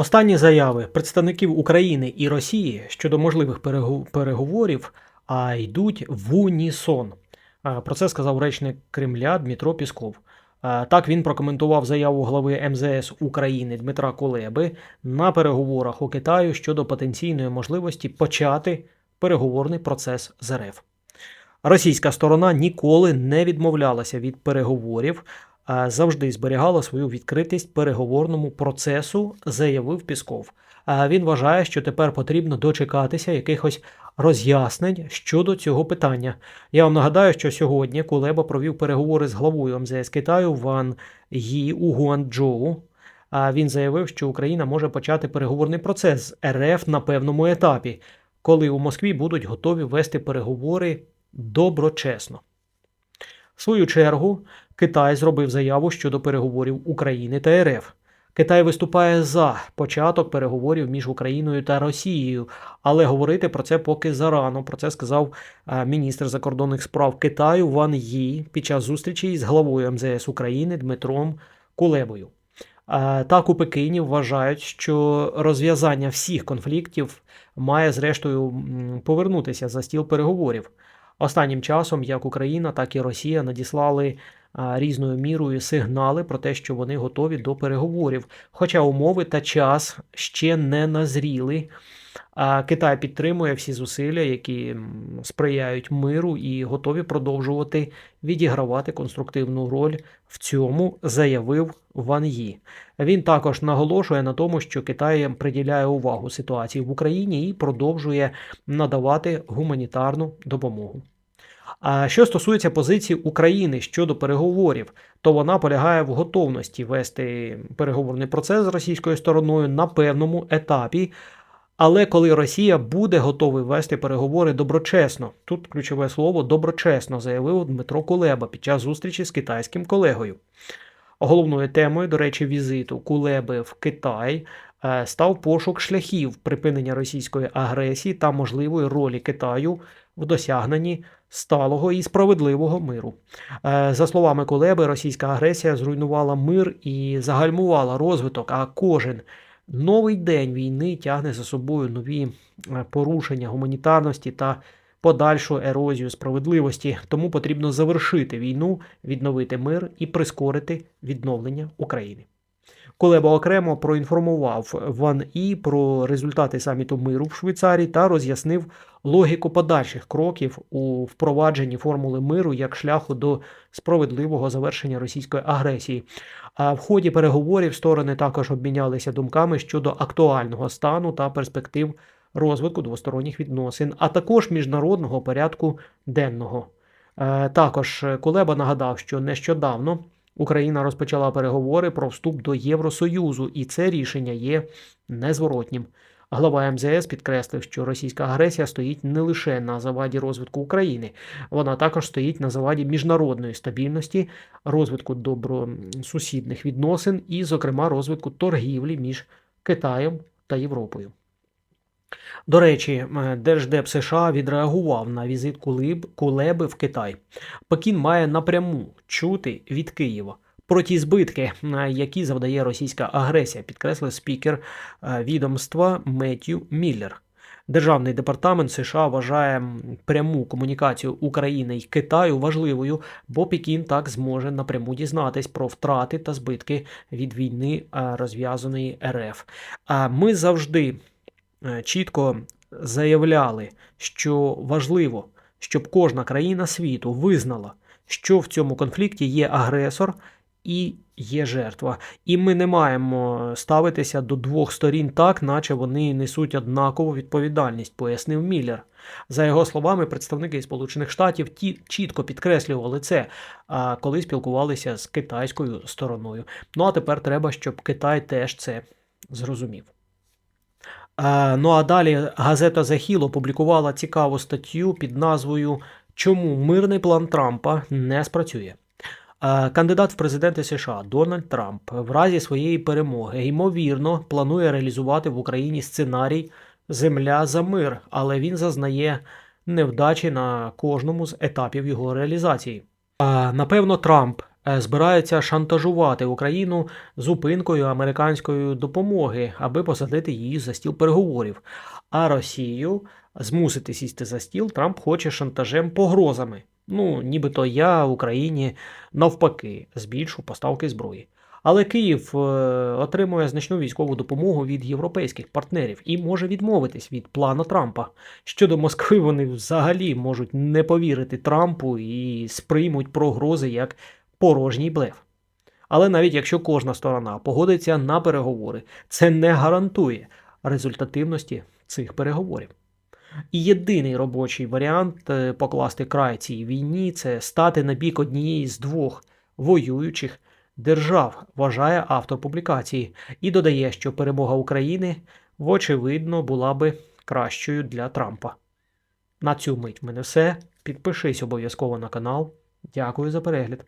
Останні заяви представників України і Росії щодо можливих переговорів а, йдуть в унісон. Про це сказав речник Кремля Дмитро Пісков. Так він прокоментував заяву глави МЗС України Дмитра Кулеби на переговорах у Китаю щодо потенційної можливості почати переговорний процес з РФ. Російська сторона ніколи не відмовлялася від переговорів, завжди зберігала свою відкритість переговорному процесу, заявив Пісков. Він вважає, що тепер потрібно дочекатися якихось роз'яснень щодо цього питання. Я вам нагадаю, що сьогодні Кулеба провів переговори з главою МЗС Китаю Ван Ї у Гуанчжоу. Він заявив, що Україна може почати переговорний процес з РФ на певному етапі, коли у Москві будуть готові вести переговори доброчесно. Свою чергу, Китай зробив заяву щодо переговорів України та РФ. Китай виступає за початок переговорів між Україною та Росією, але говорити про це поки зарано. Про це сказав е, міністр закордонних справ Китаю Ван Ї під час зустрічі з главою МЗС України Дмитром Кулебою. Е, Так у Пекині вважають, що розв'язання всіх конфліктів має зрештою повернутися за стіл переговорів. Останнім часом як Україна, так і Росія надіслали різною мірою сигнали про те, що вони готові до переговорів. Хоча умови та час ще не назріли. А Китай підтримує всі зусилля, які сприяють миру і готові продовжувати відігравати конструктивну роль в цьому, заявив Ван Ї. Він також наголошує на тому, що Китай приділяє увагу ситуації в Україні і продовжує надавати гуманітарну допомогу. А що стосується позиції України щодо переговорів, то вона полягає в готовності вести переговорний процес з російською стороною на певному етапі. Але коли Росія буде готова вести переговори доброчесно, тут ключове слово доброчесно, заявив Дмитро Кулеба під час зустрічі з китайським колегою. Головною темою, до речі, візиту Кулеби в Китай е, став пошук шляхів припинення російської агресії та можливої ролі Китаю в досягненні сталого і справедливого миру. Е, За словами Кулеби, російська агресія зруйнувала мир і загальмувала розвиток, а кожен новий день війни тягне за собою нові е, порушення гуманітарності та подальшу ерозію справедливості. Тому потрібно завершити війну, відновити мир і прискорити відновлення України. Кулеба окремо проінформував Ван І про результати саміту миру в Швейцарії та роз'яснив логіку подальших кроків у впровадженні формули миру як шляху до справедливого завершення російської агресії. А в ході переговорів сторони також обмінялися думками щодо актуального стану та перспектив розвитку двосторонніх відносин, а також міжнародного порядку денного. Е, Також Кулеба нагадав, що нещодавно Україна розпочала переговори про вступ до Євросоюзу, і це рішення є незворотнім. Глава МЗС підкреслив, що російська агресія стоїть не лише на заваді розвитку України, вона також стоїть на заваді міжнародної стабільності, розвитку добросусідних відносин і, зокрема, розвитку торгівлі між Китаєм та Європою. До речі, Держдеп США відреагував на візит Кулеб- Кулеби в Китай. Пекін має напряму чути від Києва про ті збитки, які завдає російська агресія, підкреслив спікер е, відомства Меттью Міллер. Державний департамент США вважає пряму комунікацію України і Китаю важливою, бо Пекін так зможе напряму дізнатись про втрати та збитки від війни е, розв'язаної РФ. А ми завжди чітко заявляли, що важливо, щоб кожна країна світу визнала, що в цьому конфлікті є агресор і є жертва. І ми не маємо ставитися до двох сторін так, наче вони несуть однакову відповідальність, пояснив Міллер. За його словами, представники Сполучених Штатів ті чітко підкреслювали це, коли спілкувалися з китайською стороною. Ну а тепер треба, щоб Китай теж це зрозумів. Ну а далі газета Hill опублікувала цікаву статтю під назвою Чому мирний план Трампа не спрацює. Кандидат в президенти США Дональд Трамп в разі своєї перемоги ймовірно планує реалізувати в Україні сценарій Земля за мир, але він зазнає невдачі на кожному з етапів його реалізації. Напевно, Трамп е, збираються шантажувати Україну зупинкою американської допомоги, аби посадити її за стіл переговорів. А Росію змусити сісти за стіл Трамп хоче шантажем погрозами. Ну, нібито я Україні навпаки збільшу поставки зброї. Але Київ е, отримує значну військову допомогу від європейських партнерів і може відмовитись від плану Трампа. Щодо Москви, вони взагалі можуть не повірити Трампу і сприймуть прогрози як порожній блеф. Але навіть якщо кожна сторона погодиться на переговори, це не гарантує результативності цих переговорів. І єдиний робочий варіант е, покласти край цій війні це стати на бік однієї з двох воюючих держав, вважає автор публікації, і додає, що перемога України, вочевидно, була би кращою для Трампа. На цю мить в мене все. Підпишись обов'язково на канал. Дякую за перегляд.